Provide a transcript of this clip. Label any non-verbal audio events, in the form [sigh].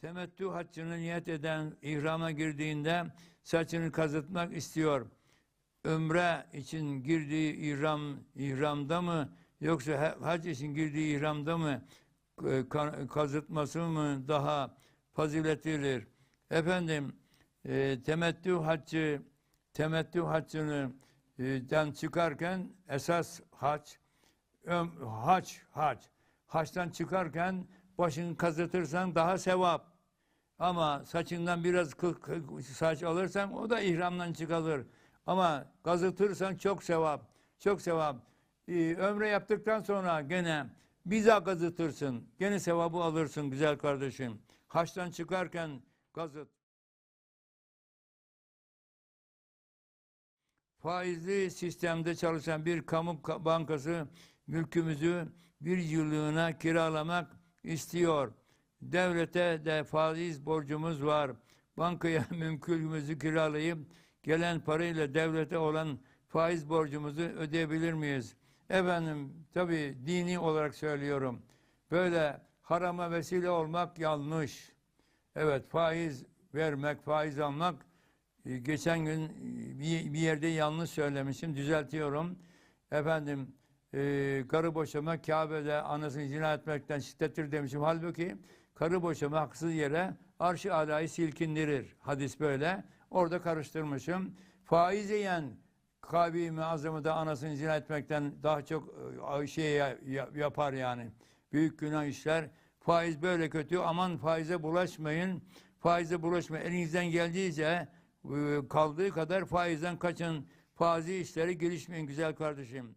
Temettü haccını niyet eden ihrama girdiğinde saçını kazıtmak istiyor. Ömre için girdiği ihram ihramda mı yoksa hac için girdiği ihramda mı e, ka- kazıtması mı daha faziletlidir? Efendim e, temettü haccı temettü haccını e, den çıkarken esas hac öm, hac hac haçtan çıkarken başını kazıtırsan daha sevap. Ama saçından biraz kıl, kıl- saç alırsan o da ihramdan çıkarır. Ama kazıtırsan çok sevap. Çok sevap. Ee, ömre yaptıktan sonra gene biza kazıtırsın. Gene sevabı alırsın güzel kardeşim. Haçtan çıkarken kazıt. Faizli sistemde çalışan bir kamu ka- bankası mülkümüzü bir yıllığına kiralamak istiyor. Devlete de faiz borcumuz var. Bankaya [laughs] mülkümüzü kiralayıp gelen parayla devlete olan faiz borcumuzu ödeyebilir miyiz? Efendim tabi dini olarak söylüyorum. Böyle harama vesile olmak yanlış. Evet faiz vermek, faiz almak e, geçen gün e, bir yerde yanlış söylemişim, düzeltiyorum. Efendim, e, karı boşama Kabe'de anasını zina etmekten şiddettir demişim. Halbuki karı boşama haksız yere arş-ı alayı silkindirir. Hadis böyle. Orada karıştırmışım. Faiz yiyen Kabe-i da anasını zina etmekten daha çok e, şey ya- ya- yapar yani. Büyük günah işler. Faiz böyle kötü. Aman faize bulaşmayın. Faize bulaşmayın. Elinizden geldiğince e, kaldığı kadar faizden kaçın. Faizi işlere girişmeyin güzel kardeşim.